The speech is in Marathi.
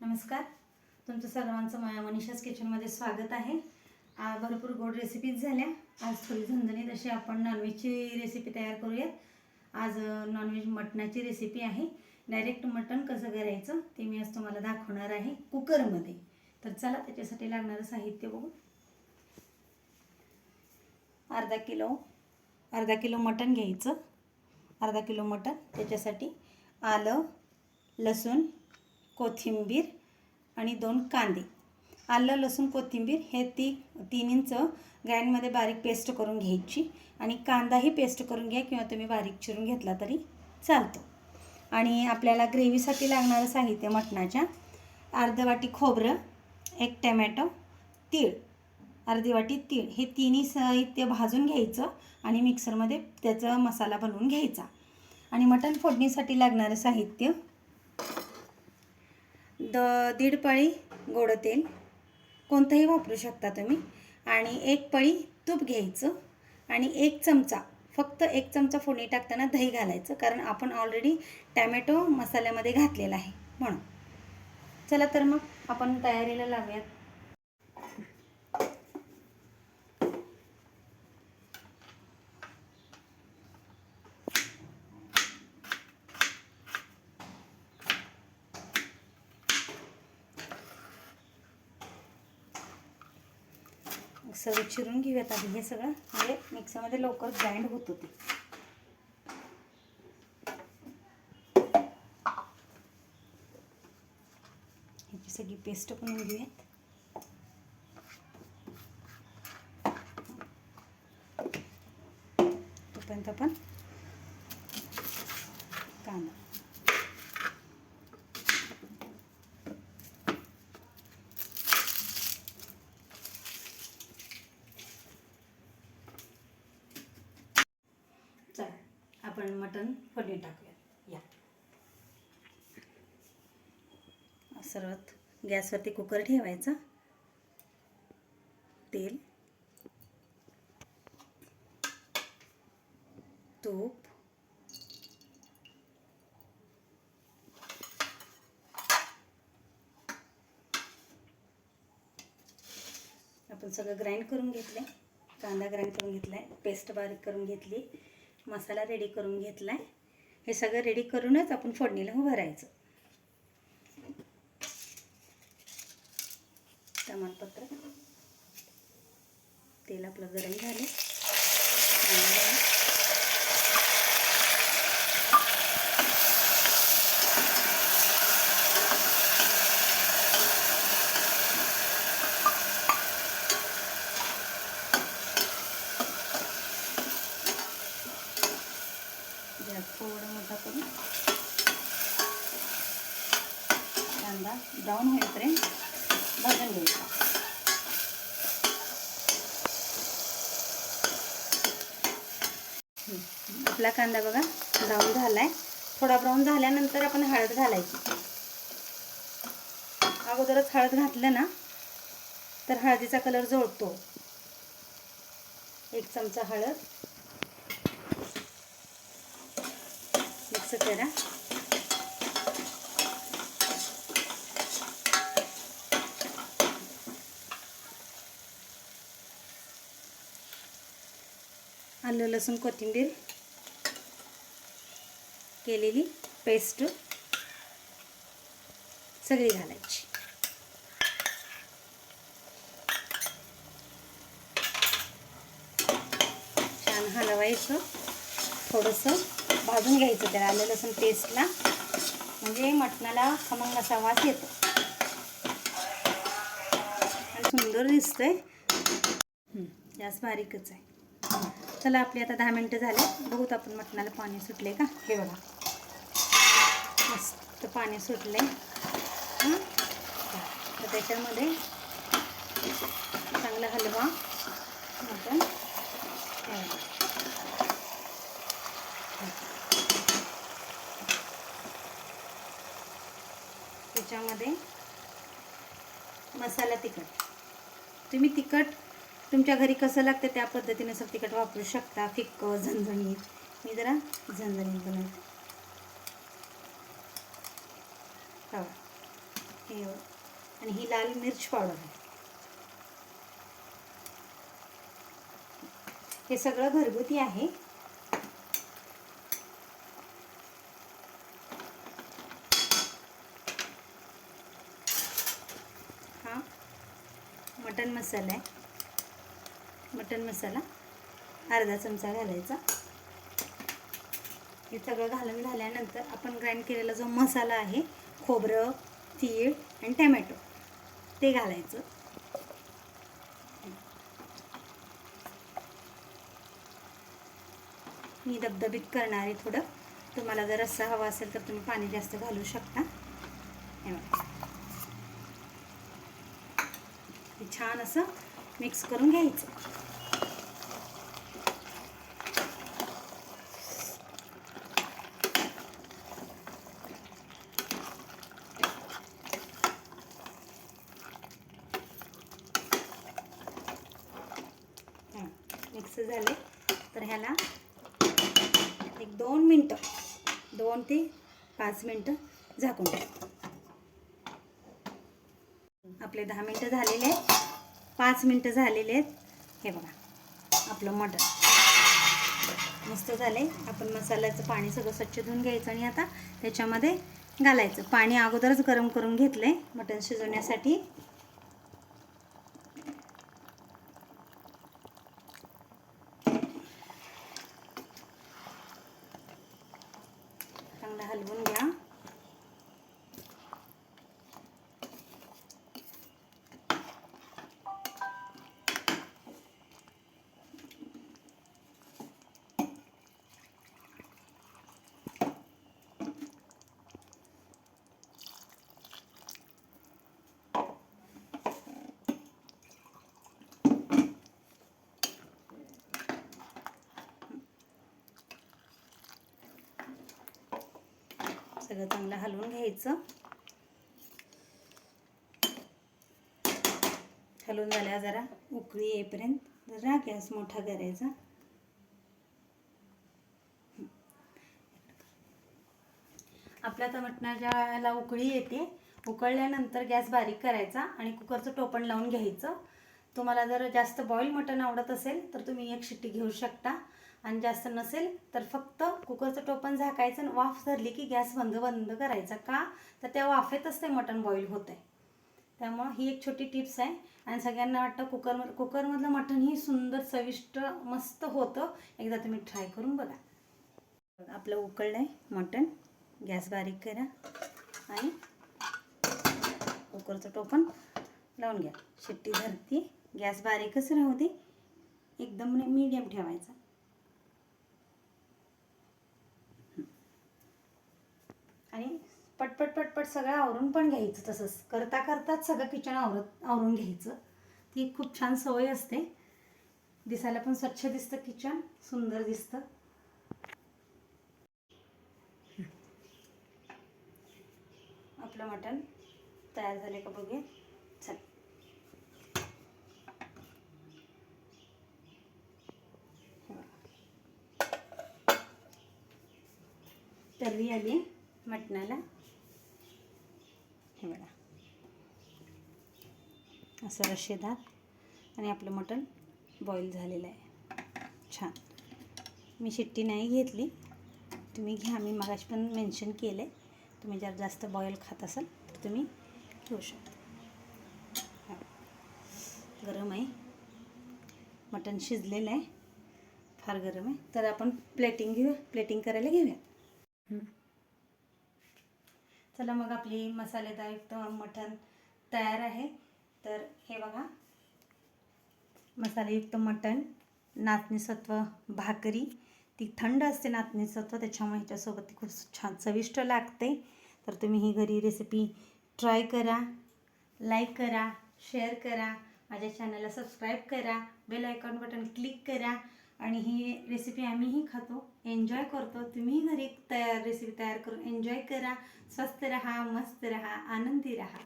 नमस्कार. तुमचं सर्वांचं माझ्या मनीषाच किचनमध्ये स्वागत आहे. भरपूर गोड रेसिपीज झाल्या. आज थोडी झणझणीत अशी आपण नॉनव्हेजची रेसिपी तयार करूयात. आज नॉनव्हेज मटणाची रेसिपी आहे. डायरेक्ट मटण कसं करायचं ते मी आज तुम्हाला दाखवणार आहे कुकरमध्ये. तर चला त्याच्यासाठी लागणारं साहित्य बघू अर्धा किलो अर्धा किलो मटण घ्यायचं. अर्धा किलो मटण त्याच्यासाठी आलं लसूण कोथिंबीर आणि दोन कांदे. आलं लसूण कोथिंबीर हे ती तीन इंच ग्राइंडमध्ये बारीक पेस्ट करून घ्यायची आणि कांदाही पेस्ट करून घ्या किंवा तुम्ही बारीक चिरून घेतला तरी चालतो. आणि आपल्याला ग्रेव्हीसाठी लागणारं साहित्य मटणाच्या अर्ध वाटी खोबरं एक टमॅटो तीळ अर्धी वाटी तीळ हे तिन्ही साहित्य भाजून घ्यायचं आणि मिक्सरमध्ये त्याचा मसाला बनवून घ्यायचा. आणि मटण फोडणीसाठी लागणारं साहित्य द दीड पळी गोडं तेल. कोणतंही वापरू शकता तुम्ही. आणि एक पळी तूप घ्यायचं आणि एक चमचा फक्त एक चमचा फोडणी टाकताना दही घालायचं कारण आपण ऑलरेडी टॅमॅटो मसाल्यामध्ये घातलेला आहे. म्हणून. चला तर मग आपण तयारीला लावूयात. सगळं चिरून घेऊयात आधी हे सगळं. म्हणजे मिक्सरमध्ये लवकर ग्राइंड होत होते. ह्याची सगळी पेस्ट बनवून घेऊयात तोपर्यंत आपण कांदा चला आपण मटण फोडणी टाकूया या. सर्वात गॅसवरती कुकर ठेवायचा. तेल. तूप. आपण सगळं ग्राइंड करून घेतलं कांदा ग्राइंड करून घेतला आहे पेस्ट बारीक करून घेतली. मसाला रेडी करून घेतला आहे हे सगळं रेडी करूनच आपण फोडणीला भरायचं तमालपत्र तेल आपलं गरम झालं कांदा घाला. जरा थोडं मोठा करून कांदा ब्राऊन होईपर्यंत भाजून घ्यायचं आपला कांदा बघा ब्राऊन झालाय. थोडा ब्राऊन झाल्यानंतर आपण हळद घालायची. अगोदरच हळद घातलं ना तर हळदीचा कलर जोडतो. एक चमचा हळद. मिक्स करा. आलं लसूण कोथिंबीर केलेली पेस्ट सगळी घालायची. छान हलवायचं. थोडंसं भाजून घ्यायचं त्याला आलं लसूण पेस्टला. म्हणजे मटणाला खमंग असा वास येतो. आणि सुंदर दिसतंय. हं, गॅस बारीकच आहे. चला आपली आता दहा मिनटं झाले. बघूत आपण मटणाला पाणी सुटले का? हे बघा. मस्त पाणी सुटले तर त्याच्यामध्ये चांगला हलवा आपण त्याच्यामध्ये मसाला तिखट. तुम्ही तिखट तुमच्या घरी कसं लागतं त्या पद्धतीने सर तिखट वापरू शकता? फिक्क झणझणीत. मी जरा झणझणीत बनवते. हे. आणि ही लाल मिर्च पावडर. आहे हे सगळं घरगुती आहे. हा. मटन मसाला आहे. मटन मसाला अर्धा चमचा घालायचा. हे सगळं घालून झाल्यानंतर आपण ग्राइंड केलेला जो मसाला आहे खोबरं तीळ आणि टमॅटो ते घालायचं. मी दबदबीत करणार आहे थोडं. तुम्हाला जर रस्सा हवा असेल तर तुम्ही पाणी जास्त घालू शकता. हे हे छान असं मिक्स करून घ्यायचं. मिक्स झाले. तर ह्याला एक दोन मिनटं दोन ते पाच मिनटं झाकून आपले दहा मिनटं झालेले आहेत. पाच मिनटं झालेले आहेत. हे बघा आपलं मटण. मस्त झाले आपण मसाल्याचं पाणी सगळं स्वच्छ धुवून घ्यायचं आणि आता त्याच्यामध्ये घालायचं. पाणी अगोदरच गरम करून घेतलं आहे मटण शिजवण्यासाठी चांगलं हलवून घ्या सगळं चांगलं हलवून घ्यायचं. हलवून झाल्या जरा उकळी येईपर्यंत जरा गॅस मोठा करायचा. आपल्या तर मटणाच्या उकळी येते. उकळल्यानंतर गॅस बारीक करायचा आणि कुकरचं टोपण लावून घ्यायचं. तुम्हाला जर जास्त बॉईल मटण आवडत असेल तर तुम्ही एक शिट्टी घेऊ शकता. आणि जास्त नसेल तर फक्त कुकरचं टोपण झाकायचं आणि वाफ धरली की गॅस बंद बंद करायचा का? तर त्या वाफेतच ते मटण बॉईल होतं आहे त्यामुळं ही एक छोटी टिप्स आहे. आणि सगळ्यांना वाटतं कुकर कुकरमधलं मटण ही सुंदर चविष्ट मस्त होतं. एकदा तुम्ही ट्राय करून बघा. आपलं उकळलं आहे मटण. गॅस बारीक करा. आणि कुकरचं टोपण लावून घ्या. शिट्टी धरती. गॅस बारीकच राहू दे. एकदम मीडियम ठेवायचा आणि पटपट पटपट सगळं आवरून पण घ्यायचं तसंच. करता करताच सगळं किचन आवरत आवरून घ्यायचं. ती खूप छान सवय असते. दिसायला पण स्वच्छ दिसतं किचन सुंदर दिसतं. आपलं मटण तयार झाले का बघूया चल. तर्री आली आहे मटणाला. हे बघा. असं रशेदार आणि आपलं मटण बॉईल झालेलं आहे. छान. मी शिट्टी नाही घेतली. तुम्ही घ्या. मी मगाशी पण मेन्शन केलं आहे तुम्ही जर जास्त बॉईल खात असाल तर तुम्ही घेऊ शकता. गरम आहे. मटण शिजलेलं आहे. फार गरम आहे. तर आपण प्लेटिंग घेऊ. प्लेटिंग करायला घेऊया. चला मग आपली मसालेदारयुक्त मटण तयार आहे. तर हे बघा. मसालेयुक्त मटण नाचणीसत्व भाकरी. ती थंड असते नाचणीसत्व त्याच्यामुळे ह्याच्यासोबत ती खूप छान चविष्ट लागते. तर तुम्ही ही घरी रेसिपी ट्राय करा लाईक करा शेअर करा. माझ्या चॅनलला सबस्क्राईब करा. बेल आयकॉन बटन क्लिक करा. आणि ही रेसिपी आम्हीही खातो. एन्जॉय करतो. तुम्ही घरी तयार रेसिपी तयार करून एन्जॉय करा. स्वस्त रहा मस्त रहा आनंदी रहा.